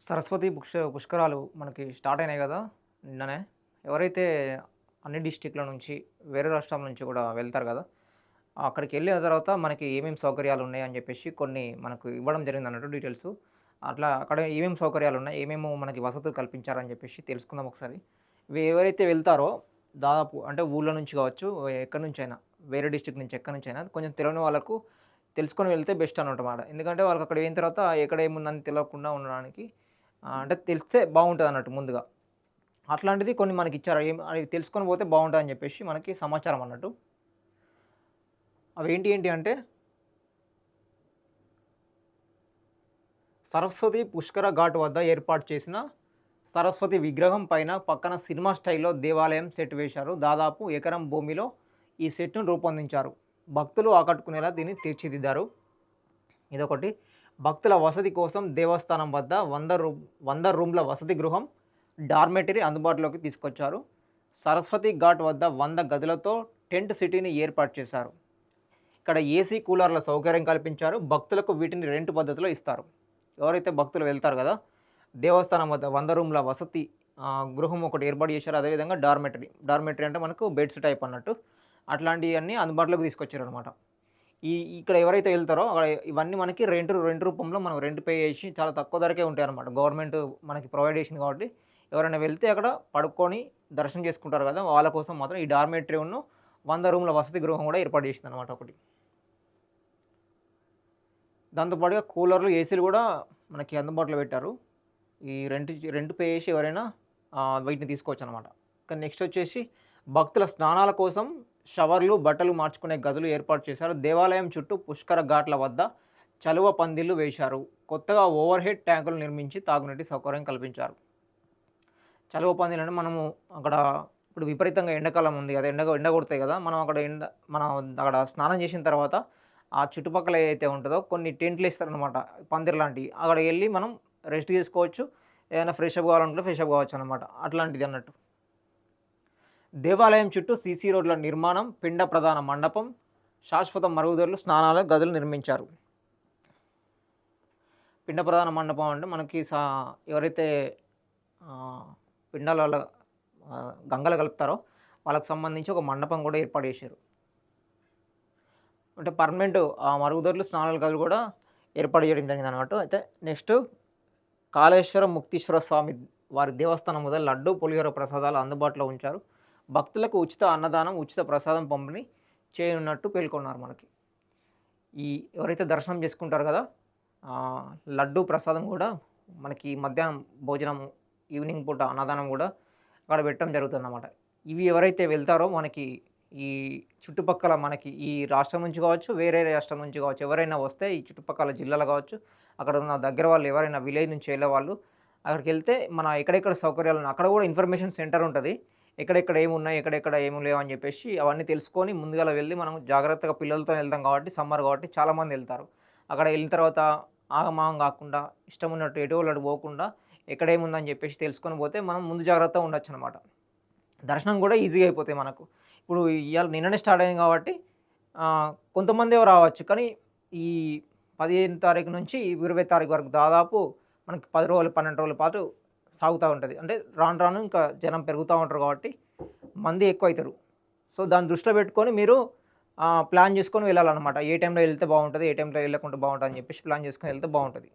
సరస్వతి పుష్క పుష్కరాలు మనకి స్టార్ట్ అయినాయి కదా నిన్ననే. ఎవరైతే అన్ని డిస్టిక్ల నుంచి వేరే రాష్ట్రాల నుంచి కూడా వెళ్తారు కదా అక్కడికి వెళ్ళిన తర్వాత మనకి ఏమేమి సౌకర్యాలు ఉన్నాయి అని చెప్పేసి కొన్ని మనకు ఇవ్వడం జరిగింది అన్నట్టు డీటెయిల్స్. అట్లా అక్కడ ఏమేమి సౌకర్యాలు ఉన్నాయి ఏమేమి మనకి వసతులు కల్పించారని చెప్పేసి తెలుసుకుందాం ఒకసారి. ఎవరైతే వెళ్తారో దాదాపు అంటే ఊళ్ళో నుంచి కావచ్చు ఎక్కడి నుంచి అయినా వేరే డిస్టిక్ నుంచి ఎక్కడి నుంచి అయినా కొంచెం తెలియని వాళ్ళకు తెలుసుకొని వెళ్తే బెస్ట్ అన్నమాట. ఎందుకంటే వాళ్ళకి అక్కడ అయిన తర్వాత ఎక్కడ ఏముందని తెలియకుండా ఉండడానికి అంటే తెలిస్తే బాగుంటుంది అన్నట్టు ముందుగా. అట్లాంటిది కొన్ని మనకి ఇచ్చారు. ఏం అది తెలుసుకొని పోతే బాగుంటుంది అని చెప్పేసి మనకి సమాచారం అన్నట్టు. అవి ఏంటి ఏంటి అంటే సరస్వతి పుష్కర ఘాట్ వద్ద ఏర్పాటు చేసిన సరస్వతి విగ్రహం పైన పక్కన సినిమా స్టైల్లో దేవాలయం సెట్ వేశారు. దాదాపు ఎకరం భూమిలో ఈ సెట్ను రూపొందించారు. భక్తులు ఆకట్టుకునేలా దీన్ని తీర్చిదిద్దారు. ఇదొకటి. భక్తుల వసతి కోసం దేవస్థానం వద్ద వంద రూ వంద రూమ్ల వసతి గృహం డార్మెటరీ అందుబాటులోకి తీసుకొచ్చారు. సరస్వతి ఘాట్ వద్ద వంద గదులతో టెంట్ సిటీని ఏర్పాటు చేశారు. ఇక్కడ ఏసీ కూలర్ల సౌకర్యం కల్పించారు. భక్తులకు వీటిని రెంట్ పద్ధతిలో ఇస్తారు. ఎవరైతే భక్తులు వెళ్తారు కదా దేవస్థానం వద్ద వంద రూమ్ల వసతి గృహం ఒకటి ఏర్పాటు చేశారు. అదేవిధంగా డార్మెటరీ డార్మెటరీ అంటే మనకు బెడ్స్ టైప్ అన్నట్టు. అట్లాంటివన్నీ అందుబాటులోకి తీసుకొచ్చారు అనమాట ఈ ఇక్కడ ఎవరైతే వెళ్తారో అక్కడ ఇవన్నీ మనకి రెంట్ రెంట్ రూపంలో మనం రెంట్ పే చేసి చాలా తక్కువ ధరకే ఉంటాయి అనమాట గవర్నమెంట్ మనకి ప్రొవైడ్ చేసింది కాబట్టి ఎవరైనా వెళ్తే అక్కడ పడుకొని దర్శనం చేసుకుంటారు కదా వాళ్ళ కోసం మాత్రం ఈ డార్మెటరీ ఉన్న వంద రూమ్ల వసతి గృహం కూడా ఏర్పాటు చేసింది అనమాట ఒకటి. దాంతోపాటుగా కూలర్లు ఏసీలు కూడా మనకి అందుబాటులో పెట్టారు. ఈ రెంట్ రెంట్ పే చేసి ఎవరైనా ఆ, వీటిని తీసుకోవచ్చు అనమాట కానీ నెక్స్ట్ వచ్చేసి భక్తుల స్నానాల కోసం షవర్లు బట్టలు మార్చుకునే గదులు ఏర్పాటు చేశారు. దేవాలయం చుట్టూ పుష్కర ఘాట్ల వద్ద చలువ పందిళ్ళు వేశారు. కొత్తగా ఓవర్ హెడ్ ట్యాంకులు నిర్మించి తాగునీటి సౌకర్యం కల్పించారు. చలువ పందిలు అంటే మనము అక్కడ ఇప్పుడు విపరీతంగా ఎండాకాలం ఉంది కదా ఎండ ఎండ కొడతాయి కదా మనం అక్కడ ఎండ మనం అక్కడ స్నానం చేసిన తర్వాత ఆ చుట్టుపక్కల ఏదైతే ఉంటుందో కొన్ని టెంట్లు ఇస్తారనమాట పందిర్ లాంటివి. అక్కడ వెళ్ళి మనం రెస్ట్ తీసుకోవచ్చు. ఏదైనా ఫ్రెష్ అప్ కావాలంటే ఫ్రెష్ అప్ కావచ్చు అనమాట అట్లాంటిది అన్నట్టు. దేవాలయం చుట్టూ సీసీ రోడ్ల నిర్మాణం పిండ ప్రధాన మండపం శాశ్వత మరుగుదొడ్లు స్నానాల గదులు నిర్మించారు. పిండ ప్రధాన మండపం అంటే మనకి సా ఎవరైతే పిండాల గంగలు కలుపుతారో వాళ్ళకి సంబంధించి ఒక మండపం కూడా ఏర్పాటు చేశారు. అంటే పర్మనెంట్ ఆ మరుగుదొడ్లు స్నానాల గదులు కూడా ఏర్పాటు చేయడం జరిగింది అనమాట అయితే నెక్స్ట్ కాళేశ్వరం ముక్తీశ్వర స్వామి వారి దేవస్థానం మొదలు లడ్డు పులిహోర ప్రసాదాలు అందుబాటులో ఉంచారు. భక్తులకు ఉచిత అన్నదానం ఉచిత ప్రసాదం పంపిణీ చేయనున్నట్టు పేర్కొన్నారు మనకి. ఈ ఎవరైతే దర్శనం చేసుకుంటారు కదా లడ్డు ప్రసాదం కూడా మనకి మధ్యాహ్నం భోజనం ఈవినింగ్ పూట అన్నదానం కూడా అక్కడ పెట్టడం జరుగుతుందన్నమాట. ఇవి ఎవరైతే వెళ్తారో మనకి ఈ చుట్టుపక్కల మనకి ఈ రాష్ట్రం నుంచి కావచ్చు వేరే రాష్ట్రం నుంచి కావచ్చు ఎవరైనా వస్తే ఈ చుట్టుపక్కల జిల్లాలు కావచ్చు అక్కడ ఉన్న దగ్గర వాళ్ళు ఎవరైనా విలేజ్ నుంచి వెళ్ళే వాళ్ళు అక్కడికి వెళ్తే మన ఎక్కడెక్కడ సౌకర్యాలు అక్కడ కూడా ఇన్ఫర్మేషన్ సెంటర్ ఉంటుంది. ఎక్కడెక్కడ ఏమున్నాయి ఎక్కడెక్కడ ఏమి లేవు అని చెప్పేసి అవన్నీ తెలుసుకొని ముందుగా వెళ్ళి మనం జాగ్రత్తగా పిల్లలతో వెళ్తాం కాబట్టి సమ్మర్ కాబట్టి చాలామంది వెళ్తారు. అక్కడ వెళ్ళిన తర్వాత ఆగమాగం కాకుండా ఇష్టం ఉన్నట్టు ఎటువంటి అటు పోకుండా ఎక్కడేముందని చెప్పేసి తెలుసుకొని పోతే మనం ముందు జాగ్రత్తగా ఉండొచ్చు అనమాట దర్శనం కూడా ఈజీగా అయిపోతాయి మనకు. ఇప్పుడు ఇవాళ నిన్ననే స్టార్ట్ అయింది కాబట్టి కొంతమంది రావచ్చు కానీ ఈ పదిహేను తారీఖు నుంచి ఇరవై తారీఖు వరకు దాదాపు మనకి పది రోజులు పన్నెండు రోజుల పాటు సాగుతూ ఉంటుంది. అంటే రాను రాను ఇంకా జనం పెరుగుతూ ఉంటారు కాబట్టి మంది ఎక్కువ అవుతారు సో దాన్ని దృష్టిలో పెట్టుకొని మీరు ప్లాన్ చేసుకొని వెళ్ళాలన్నమాట. ఏ టైంలో వెళ్తే బాగుంటుంది ఏ టైంలో వెళ్ళకుండా బాగుంటుంది అని చెప్పేసి ప్లాన్ చేసుకొని వెళ్తే బాగుంటుంది.